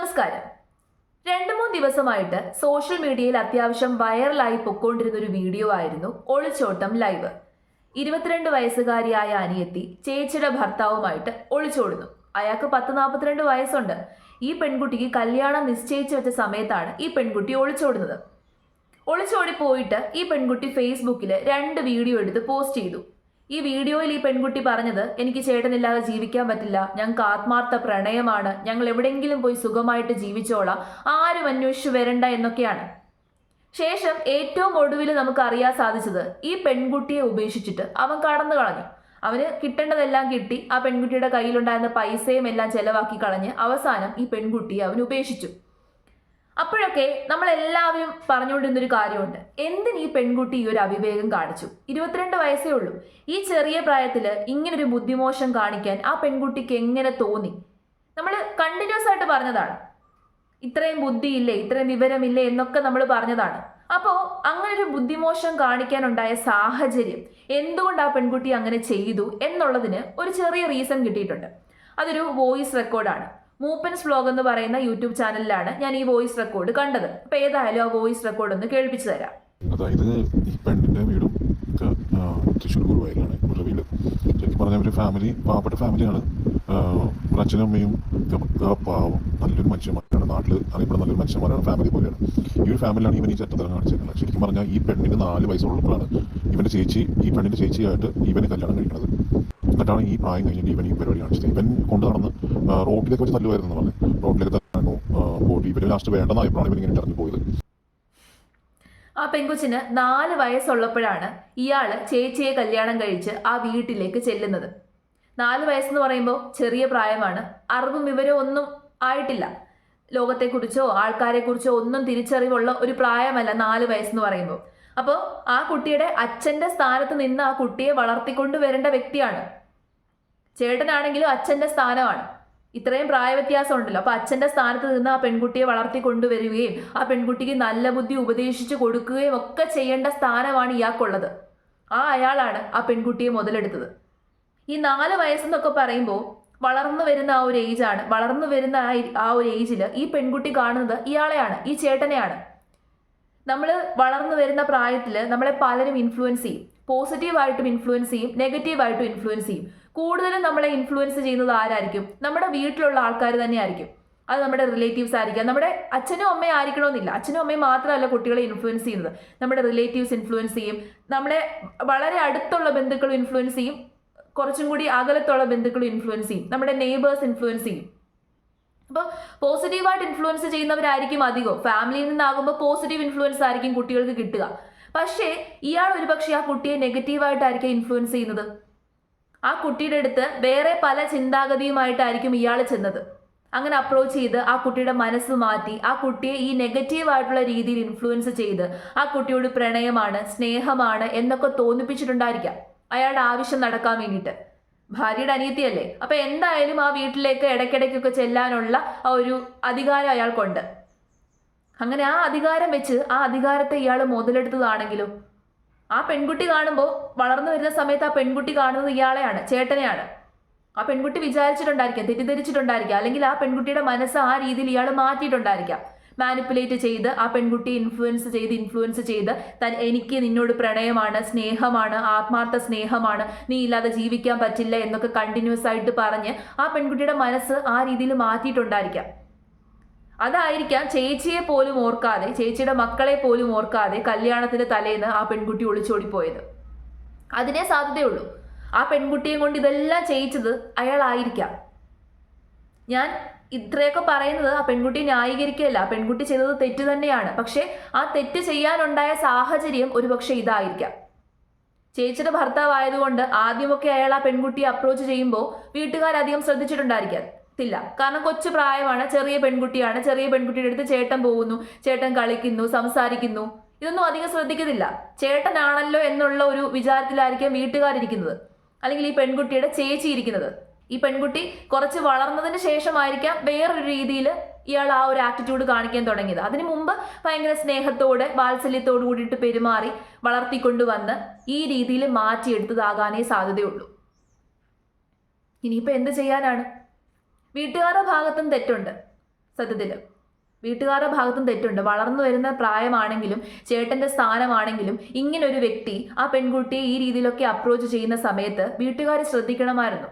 നമസ്കാരം. രണ്ടു മൂന്ന് ദിവസമായിട്ട് സോഷ്യൽ മീഡിയയിൽ അത്യാവശ്യം വൈറലായി പൊക്കോണ്ടിരുന്ന ഒരു വീഡിയോ ആയിരുന്നു ഒളിച്ചോട്ടം ലൈവ് ഇരുപത്തിരണ്ട് വയസ്സുകാരിയായ അനിയത്തി ചേച്ചിയുടെ ഭർത്താവുമായിട്ട് ഒളിച്ചോടുന്നു. അയാൾക്ക് പത്ത് നാൽപ്പത്തിരണ്ട് വയസ്സുണ്ട്. ഈ പെൺകുട്ടിക്ക് കല്യാണം നിശ്ചയിച്ചു വെച്ച സമയത്താണ് ഈ പെൺകുട്ടി ഒളിച്ചോടുന്നത്. ഒളിച്ചോടി പോയിട്ട് ഈ പെൺകുട്ടി ഫേസ്ബുക്കിൽ രണ്ട് വീഡിയോ എടുത്ത് പോസ്റ്റ് ചെയ്തു. ഈ വീഡിയോയിൽ ഈ പെൺകുട്ടി പറഞ്ഞത് എനിക്ക് ചേട്ടനില്ലാതെ ജീവിക്കാൻ പറ്റില്ല. ഞങ്ങൾക്ക് ആത്മാർത്ഥ പ്രണയമാണ്. ഞങ്ങൾ എവിടെയെങ്കിലും പോയി സുഖമായിട്ട് ജീവിച്ചോളാം. ആരും അന്വേഷിച്ചു വരണ്ട എന്നൊക്കെയാണ്. ശേഷം ഏറ്റവും ഒടുവിൽ നമുക്ക് അറിയാൻ സാധിച്ചത് ഈ പെൺകുട്ടിയെ ഉപേക്ഷിച്ചിട്ട് അവൻ കടന്നു കളഞ്ഞു. അവന് കിട്ടേണ്ടതെല്ലാം കിട്ടി. ആ പെൺകുട്ടിയുടെ കയ്യിലുണ്ടായിരുന്ന പൈസയും എല്ലാം ചെലവാക്കി കളഞ്ഞ് അവസാനം ഈ പെൺകുട്ടിയെ അവൻ ഉപേക്ഷിച്ചു. അപ്പോഴൊക്കെ നമ്മൾ എല്ലാവരും പറഞ്ഞുകൊണ്ടിരുന്നൊരു കാര്യമുണ്ട്. എന്തിന് ഈ പെൺകുട്ടി ഈ ഒരു അവിവേകം കാണിച്ചു? ഇരുപത്തിരണ്ട് വയസ്സേ ഉള്ളൂ. ഈ ചെറിയ പ്രായത്തിൽ ഇങ്ങനൊരു ബുദ്ധിമോശം കാണിക്കാൻ ആ പെൺകുട്ടിക്ക് എങ്ങനെ തോന്നി? നമ്മൾ കണ്ടിന്യൂസ് ആയിട്ട് പറഞ്ഞതാണ്. ഇത്രയും ബുദ്ധിയില്ലേ ഇത്രയും വിവരമില്ലേ എന്നൊക്കെ നമ്മൾ പറഞ്ഞതാണ്. അപ്പോൾ അങ്ങനെ ഒരു ബുദ്ധിമോശം കാണിക്കാനുണ്ടായ സാഹചര്യം എന്തുകൊണ്ട് ആ പെൺകുട്ടി അങ്ങനെ ചെയ്തു എന്നുള്ളതിന് ഒരു ചെറിയ റീസൺ കിട്ടിയിട്ടുണ്ട്. അതൊരു വോയിസ് റെക്കോർഡാണ് മൂപ്പൻസ് വ്ലോഗ് എന്ന് പറയുന്ന യൂട്യൂബ് ചാനലിലാണ് ഞാൻ ഈ വോയിസ് റെക്കോർഡ് കണ്ടത്. അപ്പോൾ ഏതായാലും ആ വോയിസ് റെക്കോർഡ് ഒന്ന് കേൾപ്പിച്ചു തരാം. അതായത് ഈ പെണ്ണിന്റെ വീടും തൃശ്ശൂർ ഗുരുവായൂരാണ് ഇവരുടെ വീട് ശരിക്കും പറഞ്ഞാൽ ഒരു ഫാമിലി പാവപ്പെട്ട ഫാമിലിയാണ് ഒരു അച്ഛനും അമ്മയും പാവം നല്ലൊരു മനുഷ്യന്മാരാണ്. നാട്ടിൽ അറിയപ്പെടുന്ന നല്ലൊരു മനുഷ്യന്മാരാണ് ഫാമിലി പോലെയാണ്. ഈ ഒരു ഫാമിലിയാണ് ഇവൻ ഈ ചട്ടത്തരം കാണിച്ചിരിക്കുന്നത് ശരിക്കും പറഞ്ഞാൽ ഈ പെണ്ണിന് നാല് വയസ്സുള്ളപ്പോഴാണ് ഇവന്റെ ചേച്ചി ഈ പെണ്ണിന്റെ ചേച്ചിയായിട്ട് ഇവനെ കല്യാണം കഴിക്കുന്നത് എന്നിട്ടാണ് ഈ പ്രായം കഴിഞ്ഞിട്ട് ഇവൻ ഈ പരിപാടി കാണിച്ചത്. ഇവൻ കൊണ്ട് നടന്ന് റോട്ടിലേക്ക് വെച്ച് തല്ലുമായിരുന്നു പറഞ്ഞു. റോട്ടിലേക്ക് തന്നു പോയിട്ട് ഇവർ ലാസ്റ്റ് വേണ്ടെന്നായപ്പോഴാണ് ഇവൻ ഇങ്ങനെ ഇറങ്ങി പോയത് ആ പെങ്കൊച്ചിന് നാല് വയസ്സുള്ളപ്പോഴാണ് ഇയാൾ ചേച്ചിയെ കല്യാണം കഴിച്ച് ആ വീട്ടിലേക്ക് ചെല്ലുന്നത്. നാല് വയസ്സെന്ന് പറയുമ്പോൾ ചെറിയ പ്രായമാണ്. അറിവും വിവരവും ഒന്നും ആയിട്ടില്ല. ലോകത്തെക്കുറിച്ചോ ആൾക്കാരെക്കുറിച്ചോ ഒന്നും തിരിച്ചറിവുള്ള ഒരു പ്രായമല്ല നാല് വയസ്സെന്ന് പറയുമ്പോൾ അപ്പോൾ ആ കുട്ടിയുടെ അച്ഛന്റെ സ്ഥാനത്ത് നിന്ന് ആ കുട്ടിയെ വളർത്തിക്കൊണ്ട് വരേണ്ട വ്യക്തിയാണ്. ചേട്ടനാണെങ്കിലും അച്ഛന്റെ സ്ഥാനമാണ്. ഇത്രയും പ്രായവ്യത്യാസം ഉണ്ടല്ലോ അപ്പൊ അച്ഛന്റെ സ്ഥാനത്ത് നിന്ന് ആ പെൺകുട്ടിയെ വളർത്തി കൊണ്ടുവരികയും ആ പെൺകുട്ടിക്ക് നല്ല ബുദ്ധി ഉപദേശിച്ചു കൊടുക്കുകയും ഒക്കെ ചെയ്യേണ്ട സ്ഥാനമാണ് ഇയാൾക്കുള്ളത്. ആ അയാളാണ് ആ പെൺകുട്ടിയെ മുതലെടുത്തത്. ഈ നാല് വയസ്സെന്നൊക്കെ പറയുമ്പോൾ വളർന്നു വരുന്ന ആ ഒരു ഏജാണ് വളർന്നു വരുന്ന ആ ഒരു ഏജിൽ ഈ പെൺകുട്ടി കാണുന്നത് ഇയാളെയാണ് ഈ ചേട്ടനെയാണ്. നമ്മൾ വളർന്നു വരുന്ന പ്രായത്തിൽ നമ്മളെ പലരും ഇൻഫ്ലുവൻസ് ചെയ്യും. പോസിറ്റീവായിട്ടും ഇൻഫ്ലുവൻസ് ചെയ്യും നെഗറ്റീവായിട്ടും ഇൻഫ്ലുവൻസ് ചെയ്യും. കൂടുതലും നമ്മളെ ഇൻഫ്ലുവൻസ് ചെയ്യുന്നത് ആരായിരിക്കും? നമ്മുടെ വീട്ടിലുള്ള ആൾക്കാർ തന്നെയായിരിക്കും. അത് നമ്മുടെ റിലേറ്റീവ്സ് ആയിരിക്കാം. നമ്മുടെ അച്ഛനും അമ്മയും ആയിരിക്കണമെന്നില്ല. അച്ഛനും അമ്മയും മാത്രമല്ല കുട്ടികളെ ഇൻഫ്ലുവൻസ് ചെയ്യുന്നത്. നമ്മുടെ റിലേറ്റീവ്സ് ഇൻഫ്ലുവൻസ് ചെയ്യും. നമ്മളെ വളരെ അടുത്തുള്ള ബന്ധുക്കളും ഇൻഫ്ലുവൻസ് ചെയ്യും. കുറച്ചും കൂടി അകലത്തുള്ള ബന്ധുക്കളും ഇൻഫ്ലുവൻസ് ചെയ്യും. നമ്മുടെ നെയ്ബേഴ്സ് ഇൻഫ്ലുവൻസ് ചെയ്യും. അപ്പോൾ പോസിറ്റീവായിട്ട് ഇൻഫ്ലുവൻസ് ചെയ്യുന്നവരായിരിക്കും അധികം. ഫാമിലിയിൽ നിന്നാകുമ്പോൾ പോസിറ്റീവ് ഇൻഫ്ലുവൻസ് ആയിരിക്കും കുട്ടികൾക്ക് കിട്ടുക. പക്ഷേ ഇയാൾ ഒരുപക്ഷെ ആ കുട്ടിയെ നെഗറ്റീവായിട്ടായിരിക്കും ഇൻഫ്ലുവൻസ് ചെയ്യുന്നത്. ആ കുട്ടിയുടെ അടുത്ത് വേറെ പല ചിന്താഗതിയുമായിട്ടായിരിക്കും ഇയാൾ ചെന്നത്. അങ്ങനെ അപ്രോച്ച് ചെയ്ത് ആ കുട്ടിയുടെ മനസ്സ് മാറ്റി ആ കുട്ടിയെ ഈ നെഗറ്റീവ് ആയിട്ടുള്ള രീതിയിൽ ഇൻഫ്ലുവൻസ് ചെയ്ത് ആ കുട്ടിയോട് പ്രണയമാണ് സ്നേഹമാണ് എന്നൊക്കെ തോന്നിപ്പിച്ചിട്ടുണ്ടായിരിക്കാം. അയാളുടെ ആവശ്യം നടക്കാൻ വേണ്ടിയിട്ട്. ഭാര്യയുടെ അനിയത്തിയല്ലേ? അപ്പൊ എന്തായാലും ആ വീട്ടിലേക്ക് ഇടയ്ക്കിടയ്ക്കൊക്കെ ചെല്ലാനുള്ള ആ ഒരു അധികാരം അയാൾക്കുണ്ട്. അങ്ങനെ ആ അധികാരം വെച്ച് ആ അധികാരത്തെ ഇയാൾ മുതലെടുത്തതാണെങ്കിലോ ആ പെൺകുട്ടി കാണുമ്പോൾ വളർന്നു വരുന്ന സമയത്ത് ആ പെൺകുട്ടി കാണുന്നത് ഇയാളെയാണ് ചേട്ടനെയാണ്. ആ പെൺകുട്ടി വിചാരിച്ചിട്ടുണ്ടായിരിക്കാം തെറ്റിദ്ധരിച്ചിട്ടുണ്ടായിരിക്കാം. അല്ലെങ്കിൽ ആ പെൺകുട്ടിയുടെ മനസ്സ് ആ രീതിയിൽ ഇയാൾ മാറ്റിയിട്ടുണ്ടായിരിക്കാം. മാനിപ്പുലേറ്റ് ചെയ്ത് ആ പെൺകുട്ടി ഇൻഫ്ലുവൻസ് ചെയ്ത് ഇൻഫ്ലുവൻസ് ചെയ്ത് തൻ എനിക്ക് നിന്നോട് പ്രണയമാണ് സ്നേഹമാണ് ആത്മാർത്ഥ സ്നേഹമാണ് നീ ഇല്ലാതെ ജീവിക്കാൻ പറ്റില്ല എന്നൊക്കെ കണ്ടിന്യൂസ് ആയിട്ട് പറഞ്ഞ് ആ പെൺകുട്ടിയുടെ മനസ്സ് ആ രീതിയിൽ മാറ്റിയിട്ടുണ്ടായിരിക്കാം. അതായിരിക്കാം ചേച്ചിയെ പോലും ഓർക്കാതെ ചേച്ചിയുടെ മക്കളെ പോലും ഓർക്കാതെ കല്യാണത്തിന്റെ തലേന്ന് ആ പെൺകുട്ടി ഒളിച്ചോടിപ്പോയത്. അതിനെ സാധ്യതയുള്ളൂ. ആ പെൺകുട്ടിയെ കൊണ്ട് ഇതെല്ലാം ചെയ്യിച്ചത് അയാളായിരിക്കാം. ഞാൻ ഇത്രയൊക്കെ പറയുന്നത് ആ പെൺകുട്ടി ന്യായീകരിക്കുകയല്ല. ആ പെൺകുട്ടി ചെയ്തത് തെറ്റ് തന്നെയാണ്. പക്ഷേ ആ തെറ്റ് ചെയ്യാനുണ്ടായ സാഹചര്യം ഒരുപക്ഷെ ഇതായിരിക്കാം. ചേച്ചിയുടെ ഭർത്താവായതുകൊണ്ട് ആദ്യമൊക്കെ അയാൾ ആ പെൺകുട്ടിയെ അപ്രോച്ച് ചെയ്യുമ്പോൾ വീട്ടുകാരധികം ശ്രദ്ധിച്ചിട്ടുണ്ടായിരിക്കത്തില്ല കാരണം കൊച്ചു പ്രായമാണ് ചെറിയ പെൺകുട്ടിയാണ്. ചെറിയ പെൺകുട്ടിയുടെ അടുത്ത് ചേട്ടൻ പോകുന്നു ചേട്ടൻ കളിക്കുന്നു സംസാരിക്കുന്നു. ഇതൊന്നും അധികം ശ്രദ്ധിക്കുന്നില്ല ചേട്ടനാണല്ലോ എന്നുള്ള ഒരു വിചാരത്തിലായിരിക്കും വീട്ടുകാരിരിക്കുന്നത്. അല്ലെങ്കിൽ ഈ പെൺകുട്ടിയുടെ ചേച്ചി ഇരിക്കുന്നത്. ഈ പെൺകുട്ടി കുറച്ച് വളർന്നതിന് ശേഷമായിരിക്കാം വേറൊരു രീതിയിൽ ഇയാൾ ആ ഒരു ആറ്റിറ്റ്യൂഡ് കാണിക്കാൻ തുടങ്ങിയത്. അതിനു മുമ്പ് ഭയങ്കര സ്നേഹത്തോടെ വാത്സല്യത്തോടു കൂടിയിട്ട് പെരുമാറി വളർത്തിക്കൊണ്ടുവന്ന് ഈ രീതിയിൽ മാറ്റിയെടുത്തതാകാനേ സാധ്യതയുള്ളൂ. ഇനിയിപ്പോൾ എന്ത് ചെയ്യാനാണ്? വീട്ടുകാരുടെ ഭാഗത്തും തെറ്റുണ്ട്. സത്യത്തിൽ വീട്ടുകാരുടെ ഭാഗത്തും തെറ്റുണ്ട്. വളർന്നു വരുന്ന പ്രായമാണെങ്കിലും ചേട്ടന്റെ സ്ഥാനമാണെങ്കിലും ഇങ്ങനെ ഒരു വ്യക്തി ആ പെൺകുട്ടിയെ ഈ രീതിയിലൊക്കെ അപ്രോച്ച് ചെയ്യുന്ന സമയത്ത് വീട്ടുകാർ ശ്രദ്ധിക്കണമായിരുന്നു.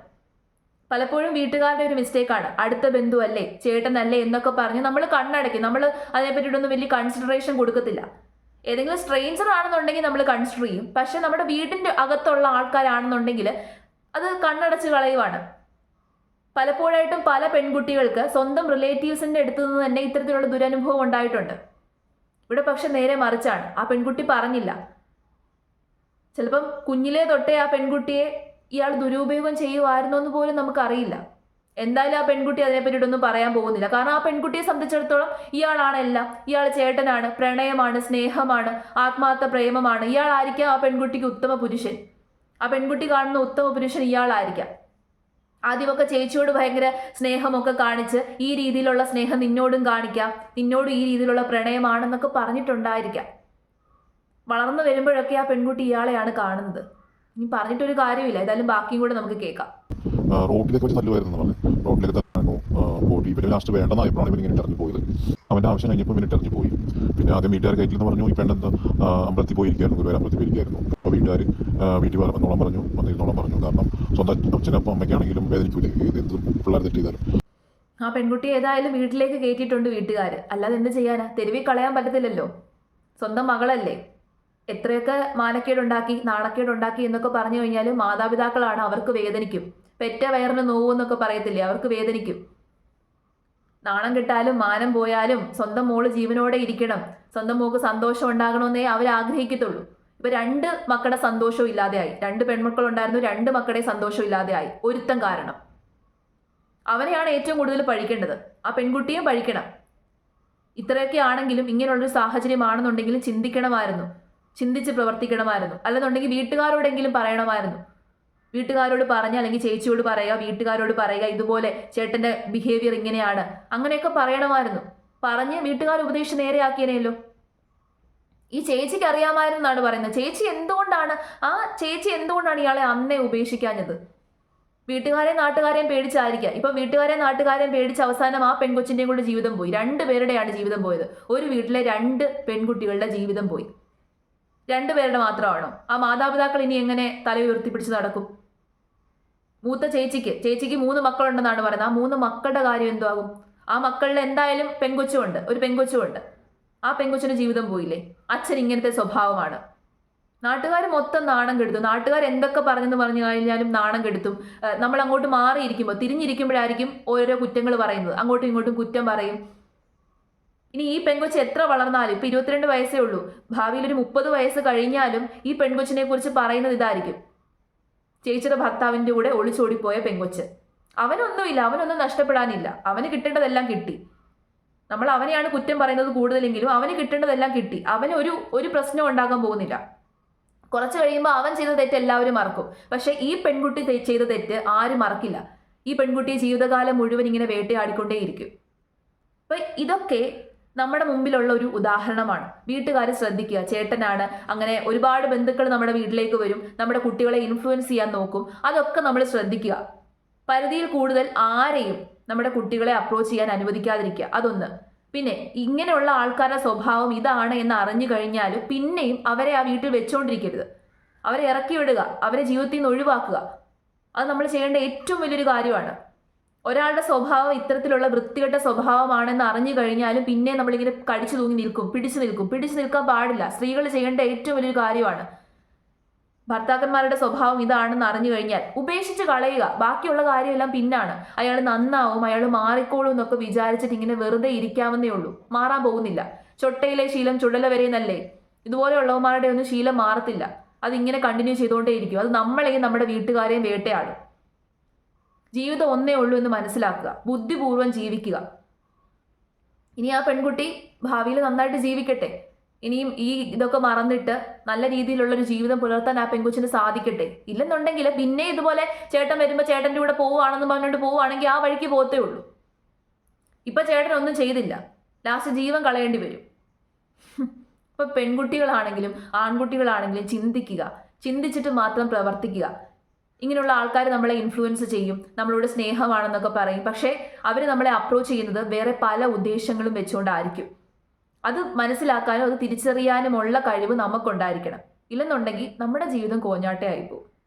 പലപ്പോഴും വീട്ടുകാരുടെ ഒരു മിസ്റ്റേക്കാണ് അടുത്ത ബന്ധുവല്ലേ ചേട്ടനല്ലേ എന്നൊക്കെ പറഞ്ഞ് നമ്മൾ കണ്ണടക്കി നമ്മൾ അതിനെപ്പറ്റിയിട്ടൊന്നും വലിയ കൺസിഡറേഷൻ കൊടുക്കത്തില്ല. ഏതെങ്കിലും സ്ട്രേഞ്ചർ ആണെന്നുണ്ടെങ്കിൽ നമ്മൾ കൺസിഡർ ചെയ്യും. പക്ഷെ നമ്മുടെ വീടിന്റെ അകത്തുള്ള ആൾക്കാരാണെന്നുണ്ടെങ്കിൽ അത് കണ്ണടച്ച് കളയുവാണ്. പലപ്പോഴായിട്ടും പല പെൺകുട്ടികൾക്ക് സ്വന്തം റിലേറ്റീവ്സിന്റെ അടുത്തു നിന്ന് തന്നെ ഇത്തരത്തിലുള്ള ദുരനുഭവം ഉണ്ടായിട്ടുണ്ട്. ഇവിടെ പക്ഷെ നേരെ മറിച്ചാണ്. ആ പെൺകുട്ടി പറഞ്ഞില്ല. ചിലപ്പം കുഞ്ഞിലേ തൊട്ടേ ആ പെൺകുട്ടിയെ ഇയാൾ ദുരുപയോഗം ചെയ്യുമായിരുന്നു എന്ന് പോലും നമുക്കറിയില്ല. എന്തായാലും ആ പെൺകുട്ടി അതിനെപ്പറ്റിയിട്ടൊന്നും പറയാൻ പോകുന്നില്ല. കാരണം ആ പെൺകുട്ടിയെ സംബന്ധിച്ചിടത്തോളം ഇയാളാണ് എല്ലാം. ഇയാൾ ചേട്ടനാണ് പ്രണയമാണ് സ്നേഹമാണ് ആത്മാർത്ഥ പ്രേമമാണ്. ഇയാളായിരിക്കാം ആ പെൺകുട്ടിക്ക് ഉത്തമ പുരുഷൻ. ആ പെൺകുട്ടി കാണുന്ന ഉത്തമ പുരുഷൻ ഇയാളായിരിക്കാം. ആദ്യമൊക്കെ ചേച്ചിയോട് ഭയങ്കര സ്നേഹമൊക്കെ കാണിച്ച് ഈ രീതിയിലുള്ള സ്നേഹം നിന്നോടും കാണിക്കാം നിന്നോടും ഈ രീതിയിലുള്ള പ്രണയമാണെന്നൊക്കെ പറഞ്ഞിട്ടുണ്ടായിരിക്കാം. വളർന്നു വരുമ്പോഴൊക്കെ ആ പെൺകുട്ടി ഇയാളെയാണ് കാണുന്നത്. ഇനി പറഞ്ഞിട്ടൊരു കാര്യമില്ല ഏതായാലും ബാക്കിയും കൂടെ നമുക്ക് കേൾക്കാം. റോഡിലേക്ക് വെച്ച് തല്ലുമായിരുന്നു പറഞ്ഞു റോഡിലേക്ക് തന്നു പോയി ഇവർ ലാസ്റ്റ് വേണ്ടെന്നായപ്പോഴാണ് അഭിപ്രായം ഇങ്ങനെ ഇറങ്ങി പോയത്. അവന്റെ ആവശ്യം കഴിഞ്ഞപ്പോൾ ഇവൻ ഇറങ്ങി പോയി. പിന്നെ ആദ്യം വീട്ടുകാർ കയറ്റിൽ നിന്ന് പറഞ്ഞു ഈ പെണ്ണെന്ത് അമ്പലത്തിൽ പോയിരിക്കായിരുന്നു ഗുരുവായൂർ അമ്പലത്തിൽ പോയിരിക്കായിരുന്നു അപ്പോൾ വീട്ടുകാർ വീട്ടിൽ വന്നോളം പറഞ്ഞു. വന്നിരുന്നോളം പറഞ്ഞു. കാരണം സ്വന്തം അച്ഛനപ്പം അമ്മയ്ക്കാണെങ്കിലും വേദനിക്കൂലേ. പിള്ളേർ തെറ്റ് ആ പെൺകുട്ടി ഏതായാലും വീട്ടിലേക്ക് കയറ്റിയിട്ടുണ്ട് വീട്ടുകാർ അല്ലാതെ എന്ത് ചെയ്യാനാ? തെരുവിൽ കളയാൻ പറ്റത്തില്ലല്ലോ. സ്വന്തം മകളല്ലേ. എത്രയൊക്കെ മാനക്കേടുണ്ടാക്കി നാണക്കേടുണ്ടാക്കി എന്നൊക്കെ പറഞ്ഞു കഴിഞ്ഞാൽ മാതാപിതാക്കളാണ് അവർക്ക് വേദനിക്കും. പെറ്റ വയറിന് നോവെന്നൊക്കെ പറയത്തില്ലേ? അവർക്ക് വേദനിക്കും. നാണം കിട്ടാലും മാനം പോയാലും സ്വന്തം മോൾ ജീവനോടെ ഇരിക്കണം. സ്വന്തം മോക്ക് സന്തോഷം ഉണ്ടാകണമെന്നേ അവർ ആഗ്രഹിക്കത്തുള്ളൂ. ഇപ്പൊ രണ്ട് മക്കളുടെ സന്തോഷവും ഇല്ലാതെയായി. രണ്ട് പെൺമക്കൾ ഉണ്ടായിരുന്നു രണ്ട് മക്കളുടെ സന്തോഷം ഇല്ലാതെയായി. ഒരുത്തം കാരണം. അവനെയാണ് ഏറ്റവും കൂടുതൽ പഴിക്കേണ്ടത് ആ പെൺകുട്ടിയും പഴിക്കണം ഇത്രയൊക്കെ ആണെങ്കിലും ഇങ്ങനെയുള്ളൊരു സാഹചര്യമാണെന്നുണ്ടെങ്കിലും ചിന്തിക്കണമായിരുന്നു. ചിന്തിച്ച് പ്രവർത്തിക്കണമായിരുന്നു. അല്ലെന്നുണ്ടെങ്കിൽ വീട്ടുകാരോടെങ്കിലും പറയണമായിരുന്നു. വീട്ടുകാരോട് പറഞ്ഞ അല്ലെങ്കിൽ ചേച്ചിയോട് പറയുക വീട്ടുകാരോട് പറയുക ഇതുപോലെ ചേട്ടന്റെ ബിഹേവിയർ ഇങ്ങനെയാണ്. അങ്ങനെയൊക്കെ പറയണമായിരുന്നു. പറഞ്ഞ് വീട്ടുകാർ ഉപദേശിച്ച് നേരെയാക്കിയനല്ലോ ഈ ചേച്ചിക്ക് അറിയാമായിരുന്നാണ് പറയുന്നത്. ചേച്ചി എന്തുകൊണ്ടാണ് ആ ചേച്ചി എന്തുകൊണ്ടാണ് ഇയാളെ അന്നേ ഉപേക്ഷിക്കാഞ്ഞത്? വീട്ടുകാരെയും നാട്ടുകാരെയും പേടിച്ചായിരിക്കാം. ഇപ്പൊ വീട്ടുകാരെയും നാട്ടുകാരെയും പേടിച്ച് അവസാനം ആ പെൺകൊച്ചിന്റെയും കൂടെ ജീവിതം പോയി. രണ്ട് പേരുടെയാണ് ജീവിതം പോയത്. ഒരു വീട്ടിലെ രണ്ട് പെൺകുട്ടികളുടെ ജീവിതം പോയി. രണ്ടുപേരുടെ മാത്രമാണോ? ആ മാതാപിതാക്കൾ ഇനി എങ്ങനെ തല ഉയർത്തിപ്പിടിച്ച് നടക്കും? മൂത്ത ചേച്ചിക്ക് ചേച്ചിക്ക് മൂന്ന് മക്കളുണ്ടെന്നാണ് പറയുന്നത്. ആ മൂന്ന് മക്കളുടെ കാര്യം എന്താകും ആ മക്കളിൽ എന്തായാലും പെൺകൊച്ചുമുണ്ട് ഒരു പെൺകൊച്ചുമുണ്ട്. ആ പെങ്കൊച്ചിന് ജീവിതം പോയില്ലേ? അച്ഛൻ ഇങ്ങനത്തെ സ്വഭാവമാണ്. നാട്ടുകാർ മൊത്തം നാണം കെടുത്തും. നാട്ടുകാർ എന്തൊക്കെ പറഞ്ഞെന്ന് പറഞ്ഞു കഴിഞ്ഞാലും നാണം കെടുത്തും. നമ്മൾ അങ്ങോട്ട് മാറിയിരിക്കുമ്പോൾ തിരിഞ്ഞിരിക്കുമ്പോഴായിരിക്കും ഓരോ കുറ്റങ്ങൾ പറയുന്നത്. അങ്ങോട്ടും ഇങ്ങോട്ടും കുറ്റം പറയും. ഇനി ഈ പെൺകൊച്ച് എത്ര വളർന്നാലും ഇപ്പൊ ഇരുപത്തിരണ്ട് വയസ്സേ ഉള്ളൂ. ഭാവിയിൽ ഒരു മുപ്പത് വയസ്സ് കഴിഞ്ഞാലും ഈ പെൺകൊച്ചിനെ കുറിച്ച് പറയുന്നത് ഇതായിരിക്കും. ചേച്ചിയുടെ ഭർത്താവിന്റെ കൂടെ ഒളിച്ചോടിപ്പോയ പെൺകൊച്ച്. അവനൊന്നുമില്ല അവനൊന്നും നഷ്ടപ്പെടാനില്ല. അവന് കിട്ടേണ്ടതെല്ലാം കിട്ടി. നമ്മൾ അവനെയാണ് കുറ്റം പറയുന്നത് കൂടുതലെങ്കിലും അവന് കിട്ടേണ്ടതെല്ലാം കിട്ടി. അവന് ഒരു ഒരു പ്രശ്നം ഉണ്ടാകാൻ പോകുന്നില്ല. കുറച്ച് കഴിയുമ്പോൾ അവൻ ചെയ്ത തെറ്റ് എല്ലാവരും മറക്കും. പക്ഷേ ഈ പെൺകുട്ടി ചെയ്ത തെറ്റ് ആരും മറക്കില്ല. ഈ പെൺകുട്ടി ജീവിതകാലം മുഴുവൻ ഇങ്ങനെ വേട്ടയാടിക്കൊണ്ടേയിരിക്കും. അപ്പൊ ഇതൊക്കെ നമ്മുടെ മുമ്പിലുള്ള ഒരു ഉദാഹരണമാണ്. വീട്ടുകാർ ശ്രദ്ധിക്കുക. ചേട്ടനാണ്. അങ്ങനെ ഒരുപാട് ബന്ധുക്കൾ നമ്മുടെ വീട്ടിലേക്ക് വരും. നമ്മുടെ കുട്ടികളെ ഇൻഫ്ലുവൻസ് ചെയ്യാൻ നോക്കും. അതൊക്കെ നമ്മൾ ശ്രദ്ധിക്കുക. പരിധിയിൽ കൂടുതൽ ആരെയും നമ്മുടെ കുട്ടികളെ അപ്രോച്ച് ചെയ്യാൻ അനുവദിക്കാതിരിക്കുക. അതൊന്ന്. പിന്നെ ഇങ്ങനെയുള്ള ആൾക്കാരുടെ സ്വഭാവം ഇതാണ് എന്ന് അറിഞ്ഞു കഴിഞ്ഞാൽ പിന്നെയും അവരെ ആ വീട്ടിൽ വെച്ചുകൊണ്ടിരിക്കരുത് അവരെ ഇറക്കി വിടുക. അവരെ ജീവിതത്തിൽ നിന്ന് ഒഴിവാക്കുക. അത് നമ്മൾ ചെയ്യേണ്ട ഏറ്റവും വലിയൊരു കാര്യമാണ്. ഒരാളുടെ സ്വഭാവം ഇത്തരത്തിലുള്ള വൃത്തികെട്ട സ്വഭാവമാണെന്ന് അറിഞ്ഞു കഴിഞ്ഞാലും പിന്നെ നമ്മളിങ്ങനെ കടിച്ചു തൂങ്ങി നിൽക്കും പിടിച്ചു നിൽക്കും. പിടിച്ചു നിൽക്കാൻ പാടില്ല. സ്ത്രീകൾ ചെയ്യേണ്ട ഏറ്റവും വലിയൊരു കാര്യമാണ് ഭർത്താക്കന്മാരുടെ സ്വഭാവം ഇതാണെന്ന് അറിഞ്ഞു കഴിഞ്ഞാൽ ഉപേക്ഷിച്ച് കളയുക. ബാക്കിയുള്ള കാര്യമെല്ലാം പിന്നാണ്. അയാൾ നന്നാവും അയാൾ മാറിക്കോളും എന്നൊക്കെ വിചാരിച്ചിട്ട് ഇങ്ങനെ വെറുതെ ഇരിക്കാമെന്നേ ഉള്ളൂ. മാറാൻ പോകുന്നില്ല. ചൊട്ടയിലെ ശീലം ചുടല വരെയെന്നല്ലേ ഇതുപോലെയുള്ളവന്മാരുടെ ഒന്നും ശീലം മാറത്തില്ല. അതിങ്ങനെ കണ്ടിന്യൂ ചെയ്തുകൊണ്ടേയിരിക്കും. അത് നമ്മളെയും നമ്മുടെ വീട്ടുകാരെയും വേട്ടയാടും. ജീവിതം ഒന്നേ ഉള്ളൂ എന്ന് മനസ്സിലാക്കുക. ബുദ്ധിപൂർവം ജീവിക്കുക. ഇനി ആ പെൺകുട്ടി ഭാവിയിൽ നന്നായിട്ട് ജീവിക്കട്ടെ. ഇനിയും ഈ ഇതൊക്കെ മറന്നിട്ട് നല്ല രീതിയിലുള്ളൊരു ജീവിതം പുലർത്താൻ ആ പെൺകുച്ചിന് സാധിക്കട്ടെ. ഇല്ലെന്നുണ്ടെങ്കിൽ പിന്നെ ഇതുപോലെ ചേട്ടൻ വരുമ്പോൾ ചേട്ടന്റെ കൂടെ പോവുകയാണെന്ന് പറഞ്ഞുകൊണ്ട് പോവുകയാണെങ്കിൽ ആ വഴിക്ക് പോത്തേ ഉള്ളൂ. ഇപ്പം ചേട്ടൻ ഒന്നും ചെയ്തില്ല. ലാസ്റ്റ് ജീവൻ കളയേണ്ടി വരും. ഇപ്പം പെൺകുട്ടികളാണെങ്കിലും ആൺകുട്ടികളാണെങ്കിലും ചിന്തിക്കുക. ചിന്തിച്ചിട്ട് മാത്രം പ്രവർത്തിക്കുക. ഇങ്ങനെയുള്ള ആൾക്കാർ നമ്മളെ ഇൻഫ്ലുവൻസ് ചെയ്യും നമ്മളോട് സ്നേഹമാണെന്നൊക്കെ പറയും. പക്ഷേ അവർ നമ്മളെ അപ്രോച്ച് ചെയ്യുന്നത് വേറെ പല ഉദ്ദേശങ്ങളും വെച്ചുകൊണ്ടായിരിക്കും. അത് മനസ്സിലാക്കാനും അത് തിരിച്ചറിയാനുമുള്ള കഴിവ് നമുക്കുണ്ടായിരിക്കണം. ഇല്ലെന്നുണ്ടെങ്കിൽ നമ്മുടെ ജീവിതം കോഞ്ഞാട്ടേ ആയിപ്പോവും.